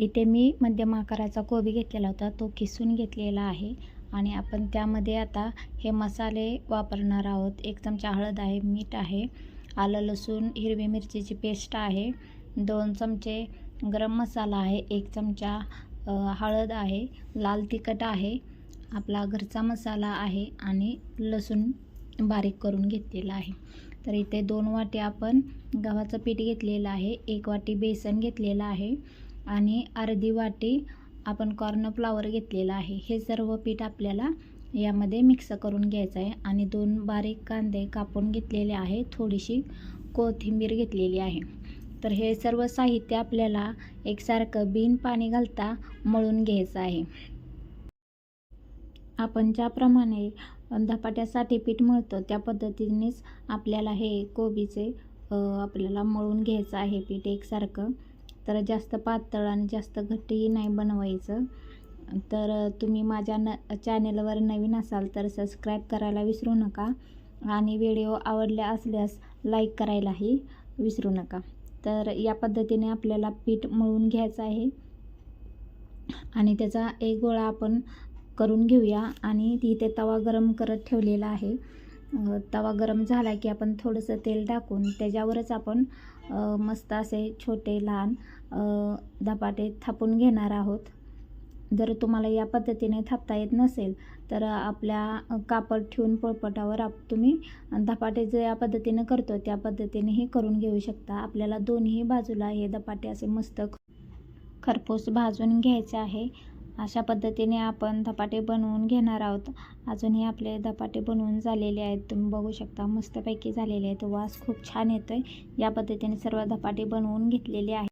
इथे मी मध्यम आकाराचा कोबी घेतलेला होता. तो किसून घेतलेला आहे. आणि आपण त्यामध्ये आता हे मसाले वापरणार आहोत. एक चमचा हळद आहे मीठ आहे आलं लसूण हिरवी मिरचीची पेस्ट आहे दोन चमचे गरम मसाला आहे एक चमचा हळद आहे लाल तिखट आहे आपला घरचा मसाला आहे आणि लसूण बारीक करून घेतलेला आहे. तर इथे दोन वाटी आपण गव्हाचं पीठ घेतलेलं आहे एक वाटी बेसन घेतलेलं आहे आणि अर्धी वाटी आपण कॉर्न फ्लावर घेतलेला आहे. हे सर्व पीठ आपल्याला यामध्ये मिक्स करून घ्यायचं आहे आणि दोन बारीक कांदे कापून घेतलेले आहे. थोडीशी कोथिंबीर घेतलेली आहे. तर हे सर्व साहित्य आपल्याला एकसारखं बिन पाणी घालता मळून घ्यायचं आहे. आपण ज्याप्रमाणे धपाट्यासाठी पीठ मळतो त्या पद्धतीनेच आपल्याला हे कोबीचे आपल्याला मळून घ्यायचं आहे पीठ एकसारखं. तर जास्त पातळ आणि जास्त घट्टही नाही बनवायचं. तर तुम्ही माझ्या न चॅनेलवर नवीन असाल तर सबस्क्राईब करायला विसरू नका आणि व्हिडिओ आवडले असल्यास लाईक करायलाही विसरू नका. तर या पद्धतीने आपल्याला पीठ मळून घ्यायचं आहे आणि त्याचा एक गोळा आपण करून घेऊया आणि तिथे तवा गरम करत ठेवलेला आहे. तवा गरम झाला की आपण थोडंसं तेल टाकून त्याच्यावरच आपण मस्त असे छोटे लहान धपाटे थापून घेणार आहोत. जर तुम्हाला या पद्धतीने थापता येत नसेल तर आपल्या कापड ठेवून पोळपटावर आप तुम्ही धपाटे जे या पद्धतीने करतो त्या पद्धतीनेही करून घेऊ शकता. आपल्याला दोन्ही बाजूला हे धपाटे असे मस्त खरपूस भाजून घ्यायचे आहे. अशा पद्धतीने आपण धपाटे बनवून घेणार आहोत. अजूनही आपले धपाटे बनवून झालेले आहेत. तुम्ही बघू शकता मस्तपैकी झालेले आहेत. वास खूप छान येतो आहे या पद्धतीने सर्व धपाटे बनवून घेतलेले आहेत.